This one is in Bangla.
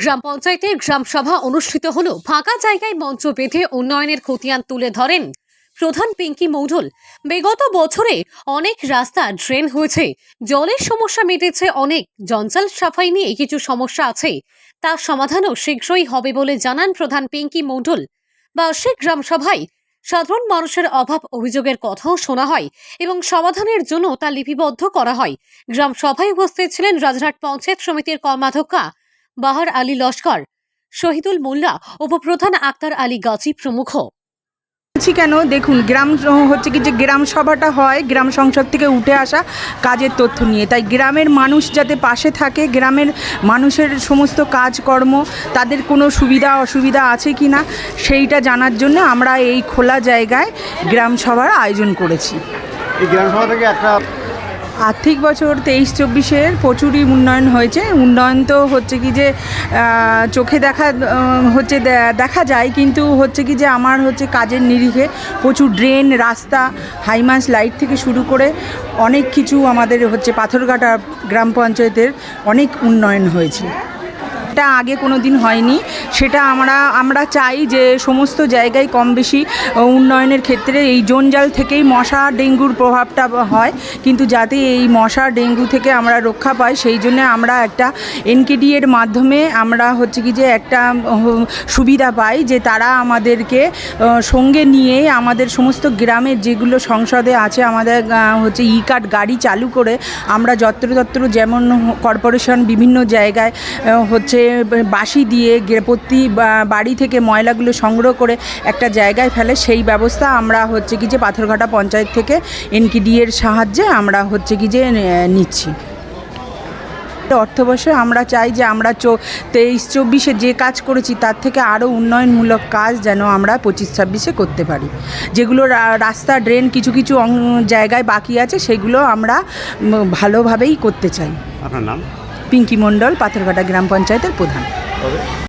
গ্রাম পঞ্চায়েতের গ্রাম সভা অনুষ্ঠিত হলো ফাঁকা জায়গায় মঞ্চ বেঁধে উন্নয়নের খতিয়ান তুলে ধরেন প্রধান পিঙ্কি মৌঢল বিগত বছরে অনেক রাস্তা ড্রেন হয়েছে, জলের সমস্যা মিটেছে অনেক, জঞ্জাল সাফাই নিয়ে কিছু সমস্যা আছে, তা সমাধানও শীঘ্রই হবে বলে জানান প্রধান পিঙ্কি মৌঢল বার্ষিক গ্রাম সভায় সাধারণ মানুষের অভাব অভিযোগের কথাও শোনা হয় এবং সমাধানের জন্য তা লিপিবদ্ধ করা হয়। গ্রাম সভায় উপস্থিত ছিলেন রাজরহাট পঞ্চায়েত সমিতির কর্মাধ্যক্ষা বাহার আলী লস্কর শহীদুল মোল্লা উপপ্রধান আক্তার আলী গাজী প্রমুখ। বলছি কেন? দেখুন গ্রাম হচ্ছে কি যে গ্রাম সভাটা হয় গ্রাম সংসদ থেকে উঠে আসা কাজের তথ্য নিয়ে। তাই গ্রামের মানুষ যাতে পাশে থাকে গ্রামের মানুষের সমস্ত কাজকর্ম তাদের কোনো সুবিধা অসুবিধা আছে কি না সেইটা জানার জন্য আমরা এই খোলা জায়গায় গ্রাম সভার আয়োজন করেছি। এই গ্রামসভা থেকে একটা আর্থিক বছর তেইশ, চব্বিশের প্রচুরই উন্নয়ন হয়েছে। উন্নয়ন তো হচ্ছে কি যে চোখে দেখা হচ্ছে দেখা যায়, কিন্তু হচ্ছে কি যে আমার হচ্ছে কাজের নিরিখে প্রচুর ড্রেন, রাস্তা, হাইমাস, লাইট থেকে শুরু করে অনেক কিছু আমাদের হচ্ছে পাথরঘাটা গ্রাম পঞ্চায়েতের অনেক উন্নয়ন হয়েছে। এটা আগে কোনো দিন হয়নি। সেটা আমরা আমরা চাই যে সমস্ত জায়গায় কম বেশি উন্নয়নের ক্ষেত্রে এই জঞ্জাল থেকেই মশা ডেঙ্গুর প্রভাবটা হয়। কিন্তু যাতে এই মশা ডেঙ্গু থেকে আমরা রক্ষা পাই, সেই জন্য আমরা একটা এনকেডি এর মাধ্যমে আমরা হচ্ছে কি যে একটা সুবিধা পাই যে তারা আমাদেরকে সঙ্গে নিয়ে আমাদের সমস্ত গ্রামের যেগুলো সংসদে আছে, আমাদের হচ্ছে ই কার্ড গাড়ি চালু করে আমরা যত্রতত্র যেমন কর্পোরেশন বিভিন্ন জায়গায় হচ্ছে বাসি দিয়ে গে- প্রতি বাড়ি থেকে ময়লাগুলো সংগ্রহ করে একটা জায়গায় ফেলে, সেই ব্যবস্থা আমরা হচ্ছে কি যে পাথরঘাটা পঞ্চায়েত থেকে এনকিডি এর সাহায্যে আমরা হচ্ছে কি যে নিচ্ছি। অর্থবর্ষে আমরা চাই যে আমরা চো, তেইশ চব্বিশে যে কাজ করেছি তার থেকে আরও উন্নয়নমূলক কাজ যেন আমরা পঁচিশ ছাব্বিশে করতে পারি। যেগুলো রাস্তা, ড্রেন কিছু কিছু জায়গায় বাকি আছে, সেগুলো আমরা ভালোভাবেই করতে চাই। আপনার নাম? পিঙ্কি মণ্ডল পাথরঘাটা গ্রাম পঞ্চায়েতের প্রধান।